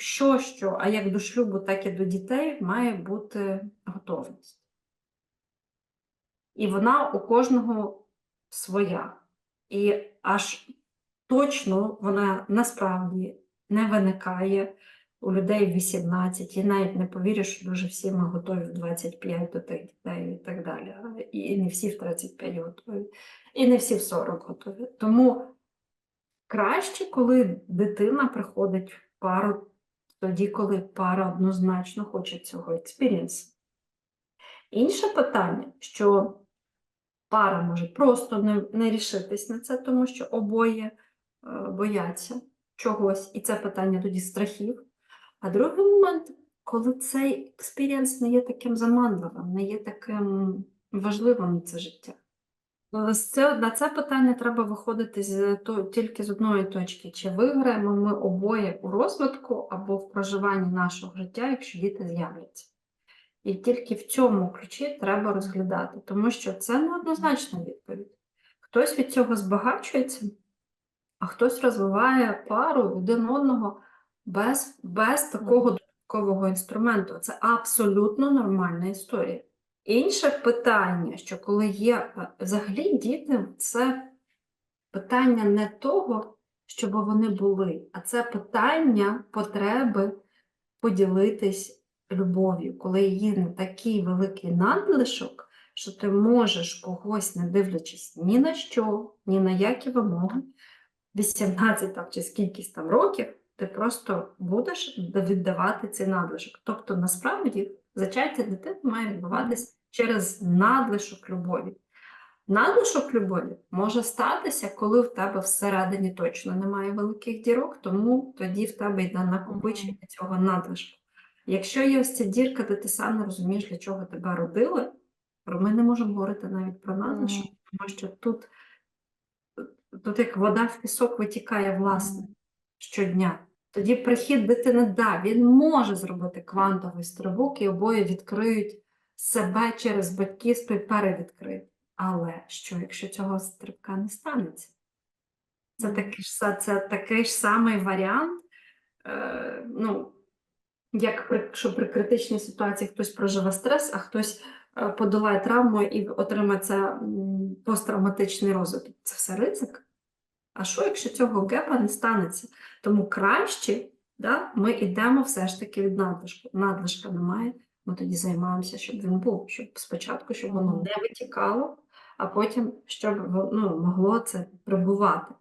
що, що, а як до шлюбу, так і до дітей має бути готовність. І вона у кожного своя. І аж точно вона насправді не виникає у людей в 18. І навіть не повірю, що дуже всі ми готові в 25 до тих дітей і так далі. І не всі в 35 готові, і не всі в 40 готові. Тому краще, коли дитина приходить в пару тоді, коли пара однозначно хоче цього експірієнсу. Інше питання, що пара може просто не, не рішитись на це, тому що обоє е, бояться чогось, і це питання тоді страхів. А другий момент, коли цей експірієнс не є таким заманливим, не є таким важливим це життя. Е, це, на це питання треба виходити з, то, тільки з одної точки: чи виграємо ми обоє у розвитку або в проживанні нашого життя, якщо діти з'являться. І тільки в цьому ключі треба розглядати, тому що це неоднозначна відповідь. Хтось від цього збагачується, а хтось розвиває пару один одного без, без такого додаткового інструменту. Це абсолютно нормальна історія. Інше питання, що коли є е, взагалі діти, це питання не того, щоб вони були, а це питання потреби поділитись любов'ю, коли є такий великий надлишок, що ти можеш когось, не дивлячись ні на що, ні на які вимоги, 18 там, чи скількись там років, ти просто будеш віддавати цей надлишок. Тобто, насправді, зачаття дитини має відбуватись через надлишок любові. Надлишок любові може статися, коли в тебе всередині точно немає великих дірок, тому тоді в тебе йде накопичення цього надлишку. Якщо є ось ця дірка, де ти сам не розумієш, для чого тебе родили, про ми не можемо говорити навіть про надлишок, тому що тут, тут як вода в пісок витікає власне щодня. Тоді прихід дитини, да, він може зробити квантовий стрибок, і обоє відкриють себе через батьківство і перевідкриють. Але що, якщо цього стрибка не станеться? Це такий ж, це такий ж самий варіант, е, ну, як при, що при критичній ситуації хтось проживе стрес, а хтось е, подолає травму і отримає це посттравматичний розвиток. Це все ризик. А що, якщо цього гепа не станеться? Тому краще да, ми йдемо все ж таки від надлишку. Надлишка немає, ми тоді займаємося, щоб він був, щоб спочатку, щоб воно не витікало, а потім щоб ну, могло це прибувати.